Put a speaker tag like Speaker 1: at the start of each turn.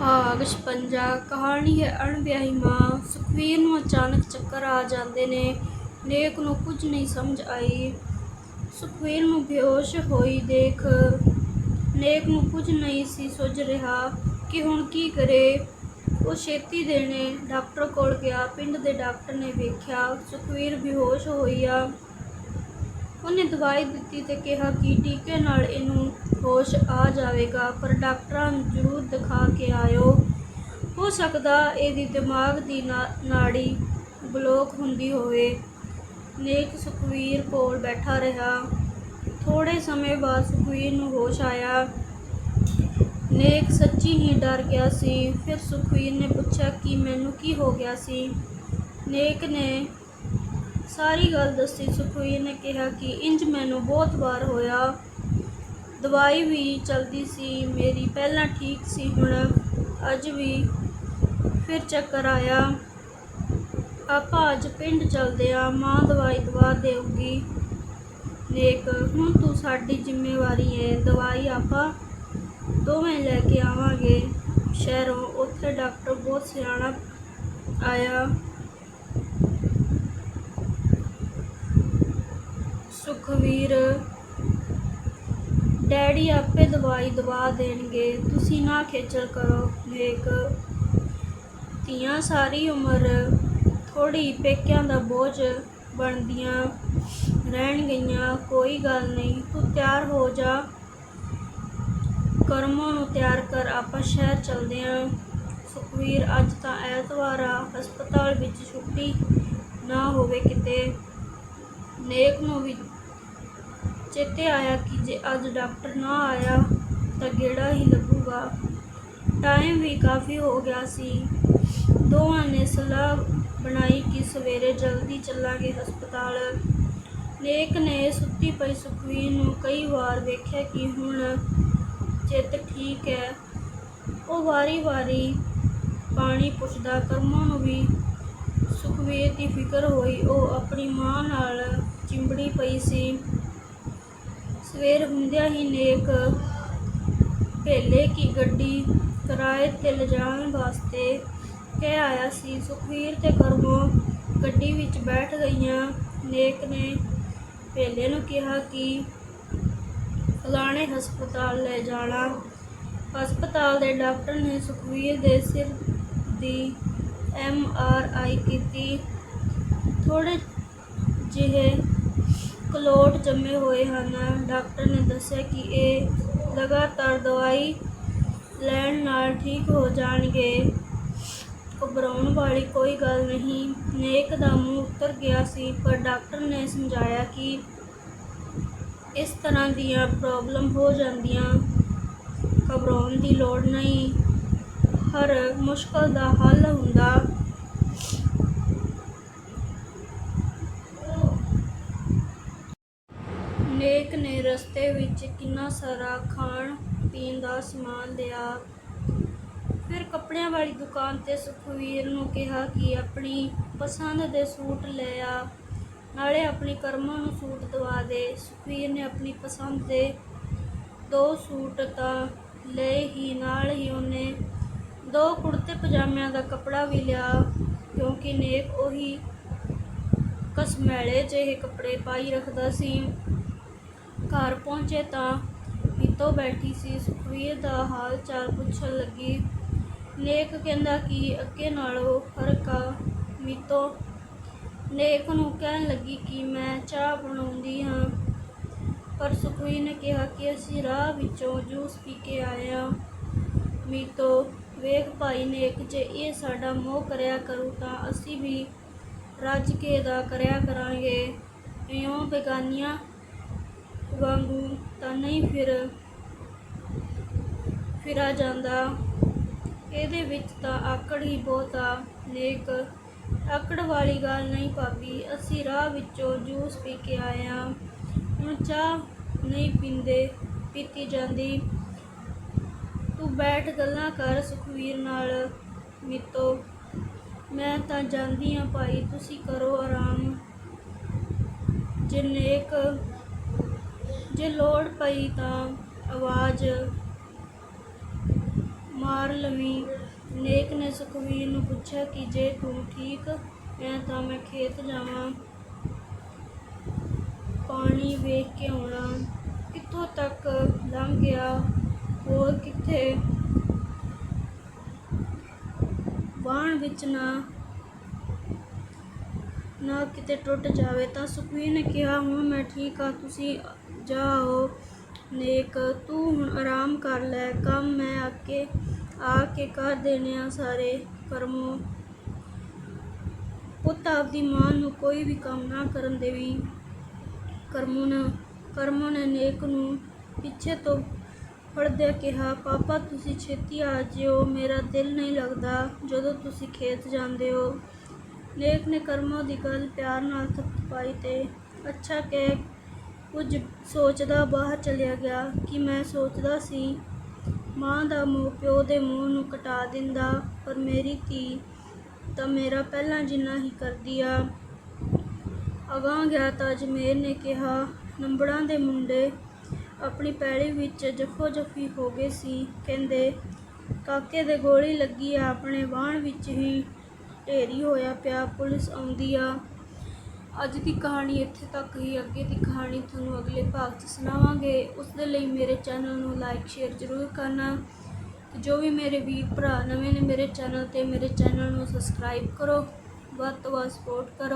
Speaker 1: ਭਾਗ 56 ਕਹਾਣੀ ਹੈ ਅਣਵਿਆਹੀ ਮਾਂ। ਸੁਖਵੀਰ ਨੂੰ ਅਚਾਨਕ ਚੱਕਰ ਆ ਜਾਂਦੇ ਨੇ। ਲੇਕ ਨੂੰ ਕੁਝ ਨਹੀਂ ਸਮਝ ਆਈ। ਸੁਖਵੀਰ ਨੂੰ ਬੇਹੋਸ਼ ਹੋਈ ਦੇਖ। ਨੇਕ ਨੂੰ ਕੁਝ ਨਹੀਂ ਸੀ ਸੁੱਝ ਰਿਹਾ ਕਿ ਹੁਣ ਕੀ ਕਰੇ। ਉਹ ਛੇਤੀ ਦੇਣੇ ਡਾਕਟਰ ਕੋਲ ਗਿਆ। ਪਿੰਡ ਦੇ ਡਾਕਟਰ ਨੇ ਵੇਖਿਆ ਸੁਖਵੀਰ ਬੇਹੋਸ਼ ਹੋਈ ਆ। ਉਹਨੇ ਦਵਾਈ ਦਿੱਤੀ ਤੇ ਕਿਹਾ ਕਿ ਟੀਕੇ ਨਾਲ ਇਹਨੂੰ ਹੋਸ਼ ਆ ਜਾਵੇਗਾ, ਪਰ ਡਾਕਟਰਾਂ ਨੂੰ ਜ਼ਰੂਰ ਦਿਖਾ ਕੇ ਆਇਓ। ਹੋ ਸਕਦਾ ਇਹਦੀ ਦਿਮਾਗ ਦੀ ਨਾ- ਨਾੜੀ ਬਲੋਕ ਹੁੰਦੀ ਹੋਵੇ। ਨੇਕ ਸੁਖਵੀਰ ਕੋਲ ਬੈਠਾ ਰਿਹਾ। ਥੋੜੇ ਸਮੇਂ ਬਾਅਦ ਸੁਖਵੀਰ ਨੂੰ ਹੋਸ਼ ਆਇਆ। ਨੇਕ ਸੱਚੀ ਹੀ ਡਰ ਗਿਆ ਸੀ। ਫਿਰ ਸੁਖਵੀਰ ਨੇ ਪੁੱਛਿਆ ਕਿ ਮੈਨੂੰ ਕੀ ਹੋ ਗਿਆ ਸੀ? ਨੇਕ ਨੇ ਸਾਰੀ ਗੱਲ ਦੱਸੀ ਸੁਖਵੀਰ ਨੇ ਕਿਹਾ ਕਿ ਇੰਜ ਮੈਨੂੰ ਬਹੁਤ ਵਾਰ ਹੋਇਆ। ਦਵਾਈ ਵੀ ਚਲਦੀ ਸੀ, ਮੇਰੀ ਪਹਿਲਾਂ ਠੀਕ ਸੀ, ਹੁਣ ਅੱਜ ਵੀ ਫਿਰ ਚੱਕਰ ਆਇਆ। ਆਪਾਂ ਅੱਜ ਪਿੰਡ ਚਲਦੇ ਆ ਮਾਂ ਦਵਾਈ ਦਵਾ ਦੇਊਗੀ। ਨੇਕ ਹੁਣ ਤੂੰ ਸਾਡੀ ਜ਼ਿੰਮੇਵਾਰੀ ਹੈ ਦਵਾਈ ਆਪਾਂ ਦੋਵੇਂ ਲੈ ਕੇ ਆਵਾਂਗੇ। ਸ਼ਹਿਰੋਂ ਉੱਥੇ ਡਾਕਟਰ ਬਹੁਤ ਸਿਆਣਾ ਆਇਆ। ਸੁਖਵੀਰ, ਡੈਡੀ ਆਪੇ ਦਵਾਈ ਦਵਾ ਦੇਣਗੇ। ਤੁਸੀਂ ਨਾ ਖੇਚਲ ਕਰੋ ਨੇਕ ਧੀਆਂ ਸਾਰੀ ਉਮਰ ਥੋੜੀ ਪੇਕਿਆਂ ਦਾ ਬੋਝ ਬਣਦੀਆਂ ਰਹਿਣ ਗਈਆਂ, ਕੋਈ ਗੱਲ ਨਹੀਂ, ਤੂੰ ਤਿਆਰ ਹੋ ਜਾ। ਕਰਮੋਂ ਨੂੰ ਤਿਆਰ ਕਰ, ਆਪਾਂ ਸ਼ਹਿਰ ਚਲਦੇ ਆਂ। ਸੁਖਵੀਰ, ਅੱਜ ਤਾਂ ਐਤਵਾਰ ਆ, ਹਸਪਤਾਲ ਵਿੱਚ ਛੁੱਟੀ ਨਾ ਹੋਵੇ ਕਿਤੇ। ਨੇਕ ਨੂੰ ਵੀ ਚੇਤੇ ਆਇਆ ਕਿ ਜੇ ਅੱਜ ਡਾਕਟਰ ਨਾ ਆਇਆ ਤਾਂ ਗੇੜਾ ਹੀ ਲੱਗੂਗਾ। ਟਾਈਮ ਵੀ ਕਾਫੀ ਹੋ ਗਿਆ ਸੀ। ਦੋਵਾਂ ਨੇ ਸਲਾਹ ਬਣਾਈ ਕਿ ਸਵੇਰੇ ਜਲਦੀ ਚੱਲਾਂਗੇ ਹਸਪਤਾਲ। ਨੇਕ ਨੇ ਸੁੱਤੀ ਪਈ ਸੁਖਵੀਰ ਨੂੰ ਕਈ ਵਾਰ ਵੇਖਿਆ ਕਿ ਹੁਣ ਚਿੱਤ ਠੀਕ ਹੈ। ਉਹ ਵਾਰੀ-ਵਾਰੀ ਪਾਣੀ ਪੁੱਛਦਾ, ਕਰਮਾਂ ਨੂੰ ਵੀ? ਸੁਖਵੀਰ ਦੀ ਫਿਕਰ ਹੋਈ। ਉਹ ਆਪਣੀ ਮਾਂ ਨਾਲ ਚਿੰਬੜੀ ਪਈ ਸੀ। ਸਵੇਰ ਹੁੰਦਿਆਂ ਹੀ ਨੇਕ ਭੇਲੇ ਕੀ ਗੱਡੀ ਕਿਰਾਏ ਤੇ ਲਿਜਾਣ ਵਾਸਤੇ ਕਹਿ ਆਇਆ ਸੀ। ਸੁਖਵੀਰ ਤੇ ਕਰਮੋ ਗੱਡੀ ਵਿੱਚ ਬੈਠ ਗਈਆਂ। ਨੇਕ ਨੇ ਭੇਲੇ ਨੂੰ ਕਿਹਾ ਕਿ ਫਲਾਣੇ ਹਸਪਤਾਲ ਲੈ ਜਾਣਾ। ਹਸਪਤਾਲ ਦੇ ਡਾਕਟਰ ਨੇ ਸੁਖਵੀਰ ਦੇ ਸਿਰ ਦੀ ਐਮ ਆਰ ਆਈ ਕੀਤੀ। ਥੋੜੇ ਜਿਹੇ ਲੋਟ ਜੰਮੇ ਹੋਏ ਹਨ। ਡਾਕਟਰ ਨੇ ਦੱਸਿਆ ਕਿ ਇਹ ਲਗਾਤਾਰ ਦਵਾਈ ਲੈਣ ਨਾਲ ਠੀਕ ਹੋ ਜਾਣਗੇ। ਘਬਰਾਉਣ ਵਾਲੀ ਕੋਈ ਗੱਲ ਨਹੀਂ। ਨੇਕ ਦਾ ਮੂੰਹ ਉੱਤਰ ਗਿਆ ਸੀ, ਪਰ ਡਾਕਟਰ ਨੇ ਸਮਝਾਇਆ ਕਿ ਇਸ ਤਰ੍ਹਾਂ ਦੀਆਂ ਪ੍ਰੋਬਲਮ ਹੋ ਜਾਂਦੀਆਂ। ਘਬਰਾਉਣ ਦੀ ਲੋੜ ਨਹੀਂ। ਹਰ ਮੁਸ਼ਕਲ ਦਾ ਹੱਲ ਹੁੰਦਾ ਨੇਕ ਨੇ ਰਸਤੇ ਵਿੱਚ ਕਿੰਨਾ ਸਾਰਾ ਖਾਣ ਪੀਣ ਦਾ ਸਮਾਨ ਲਿਆ। ਫਿਰ ਕੱਪੜਿਆਂ ਵਾਲੀ ਦੁਕਾਨ ਤੇ ਸੁਖਵੀਰ ਨੂੰ ਕਿਹਾ ਕਿ ਆਪਣੀ ਪਸੰਦ ਦੇ ਸੂਟ ਲੈ ਆ, ਨਾਲੇ ਆਪਣੀ ਕਰਮਾਂ ਨੂੰ ਸੂਟ ਦਵਾ ਦੇ। ਸੁਖਵੀਰ ਨੇ ਆਪਣੀ ਪਸੰਦ ਦੇ ਦੋ ਸੂਟ ਤਾਂ ਲਏ ਹੀ, ਨਾਲ ਹੀ ਉਹਨੇ ਦੋ ਕੁੜਤੇ ਪਜਾਮਿਆਂ ਦਾ ਕੱਪੜਾ ਵੀ ਲਿਆ, ਕਿਉਂਕਿ ਨੇਕ ਉਹੀ ਕਸਮੈਲੇ ਜਿਹੇ ਕੱਪੜੇ ਪਾਈ ਰੱਖਦਾ ਸੀ। ਘਰ ਪਹੁੰਚੇ ਤਾਂ ਮੀਤੋ ਬੈਠੀ ਸੀ। ਸੁਖਵੀਰ ਦਾ ਹਾਲ ਚਾਲ ਪੁੱਛਣ ਲੱਗੀ। ਨੇਕ ਕਹਿੰਦਾ ਕਿ ਅੱਗੇ ਨਾਲੋਂ ਫ਼ਰਕ ਆ। ਮੀਤੋ ਨੇਕ ਨੂੰ ਕਹਿਣ ਲੱਗੀ ਕਿ ਮੈਂ ਚਾਹ ਬਣਾਉਂਦੀ ਹਾਂ। ਪਰ ਸੁਖਵੀਰ ਨੇ ਕਿਹਾ ਕਿ ਅਸੀਂ ਰਾਹ ਵਿੱਚੋਂ ਜੂਸ ਪੀ ਕੇ ਆਏ ਹਾਂ। ਮੀਤੋ ਵੇਖ ਭਾਈ ਨੇਕ, ਜੇ ਇਹ ਸਾਡਾ ਮੋਹ ਕਰਿਆ ਕਰੂ ਤਾਂ ਅਸੀਂ ਵੀ ਰੱਜ ਕੇ ਦਾ ਕਰਿਆ ਕਰਾਂਗੇ। ਇਉਂ ਬੇਗਾਨੀਆਂ ਵਾਂਗੂ ਤਾਂ ਨਹੀਂ ਫਿਰ ਫਿਰਾ ਜਾਂਦਾ। ਇਹਦੇ ਵਿੱਚ ਤਾਂ ਆਕੜ ਹੀ ਬਹੁਤ ਆ। ਨੇਕ ਆਕੜ ਵਾਲੀ ਗੱਲ ਨਹੀਂ ਭਾਬੀ, ਅਸੀਂ ਰਾਹ ਵਿੱਚੋਂ ਜੂਸ ਪੀ ਕੇ ਆਏ ਆ। ਹੁਣ ਚਾਹ ਨਹੀਂ ਪੀਂਦੇ, ਪੀਤੀ ਜਾਂਦੀ। ਤੂੰ ਬੈਠ ਗੱਲਾਂ ਕਰ ਸੁਖਵੀਰ ਨਾਲ, ਮਿੱਤੋ। ਮੈਂ ਤਾਂ ਜਾਂਦੀ ਆ ਭਾਈ, ਤੁਸੀਂ ਕਰੋ ਆਰਾਮ। ਜਨੇਕ ਜੇ ਲੋੜ ਪਈ ਤਾਂ ਆਵਾਜ਼ ਮਾਰ ਲਵੀਂ। ਨੇਕ ਨੇ ਸੁਖਵੀਰ ਨੂੰ ਪੁੱਛਿਆ ਕਿ ਜੇ ਤੂੰ ਠੀਕ ਹੈ ਤਾਂ ਮੈਂ ਖੇਤ ਜਾਵਾਂ। ਪਾਣੀ ਵੇਖ ਕੇ ਆਉਣਾ। ਕਿੱਥੋਂ ਤੱਕ ਲੰਘ ਗਿਆ? ਹੋਰ ਕਿੱਥੇ? ਬਾਣ ਵਿੱਚ ਨਾ ਨਾ ਕਿਤੇ ਟੁੱਟ ਜਾਵੇ ਤਾਂ ਸੁਖਵੀਰ ਨੇ ਕਿਹਾ, ਹੁਣ ਮੈਂ ਠੀਕ ਆ ਤੁਸੀਂ ਜਾਓ, ਨੇਕ, ਤੂੰ ਹੁਣ ਆਰਾਮ ਕਰ ਲੈ, ਕੰਮ ਮੈਂ ਆਕੇ ਆ ਕੇ ਕਰ ਦੇਣੇ ਆ ਸਾਰੇ ਕਰਮੋ। ਪੁੱਤ ਆਪਦੀ ਮਾਂ ਨੂੰ ਕੋਈ ਵੀ ਕੰਮ ਨਾ ਕਰਨ ਦੇਵੀ ਕਰਮੋ ਨੇ ਕਰਮੋ ਨੇ ਨੇਕ ਨੂੰ ਪਿੱਛੇ ਤੋਂ ਫੜਦਿਆਂ ਕਿਹਾ, ਪਾਪਾ, ਤੁਸੀਂ ਛੇਤੀ ਆ ਜਿਓ, ਮੇਰਾ ਦਿਲ ਨਹੀਂ ਲੱਗਦਾ ਜਦੋਂ ਤੁਸੀਂ ਖੇਤ ਜਾਂਦੇ ਹੋ। ਨੇਕ ਨੇ ਕਰਮਾਂ ਦੀ ਗੱਲ ਪਿਆਰ ਨਾਲ ਪਾਈ ਤੇ ਅੱਛਾ ਕਹਿ ਕੁਝ ਸੋਚਦਾ ਬਾਹਰ ਚਲਿਆ ਗਿਆ ਕਿ ਮੈਂ ਸੋਚਦਾ ਸੀ ਮਾਂ ਦਾ ਮੋਹ ਪਿਓ ਦੇ ਮੂੰਹ ਨੂੰ ਕਟਾ ਦਿੰਦਾ, ਪਰ ਮੇਰੀ ਧੀ ਤਾਂ ਮੇਰਾ ਪਹਿਲਾਂ ਜਿੰਨਾ ਹੀ ਕਰਦੀ ਆ। ਅਗਾਂਹ ਗਿਆ ਤਾਂ ਅਜਮੇਰ ਨੇ ਕਿਹਾ, ਨੰਬੜਾਂ ਦੇ ਮੁੰਡੇ ਆਪਣੀ ਪੈੜੀ ਵਿੱਚ ਜੱਫੋ ਜੱਫੀ ਹੋ ਗਏ ਸੀ। ਕਹਿੰਦੇ, ਕਾਕੇ ਦੇ ਗੋਲੀ ਲੱਗੀ ਆ, ਆਪਣੇ ਬਾਣ ਵਿੱਚ ਹੀ ਢੇਰੀ ਹੋਇਆ ਪਿਆ, ਪੁਲਿਸ ਆਉਂਦੀ ਆ। ਅੱਜ ਦੀ ਕਹਾਣੀ ਇੱਥੇ ਤੱਕ ਹੀ, ਅੱਗੇ ਦੀ ਕਹਾਣੀ ਤੁਹਾਨੂੰ ਅਗਲੇ ਭਾਗ 'ਚ ਸੁਣਾਵਾਂਗੇ। ਉਸ ਦੇ ਲਈ ਮੇਰੇ ਚੈਨਲ ਨੂੰ ਲਾਈਕ ਸ਼ੇਅਰ ਜ਼ਰੂਰ ਕਰਨਾ ਤੇ ਜੋ ਵੀ ਮੇਰੇ ਵੀਰ ਭਰਾ ਨਵੇਂ ਨੇ ਮੇਰੇ ਚੈਨਲ ਤੇ, ਮੇਰੇ ਚੈਨਲ ਨੂੰ ਸਬਸਕ੍ਰਾਈਬ ਕਰੋ। ਵੱਧ ਤੋਂ ਵੱਧ ਸਪੋਰਟ ਕਰੋ।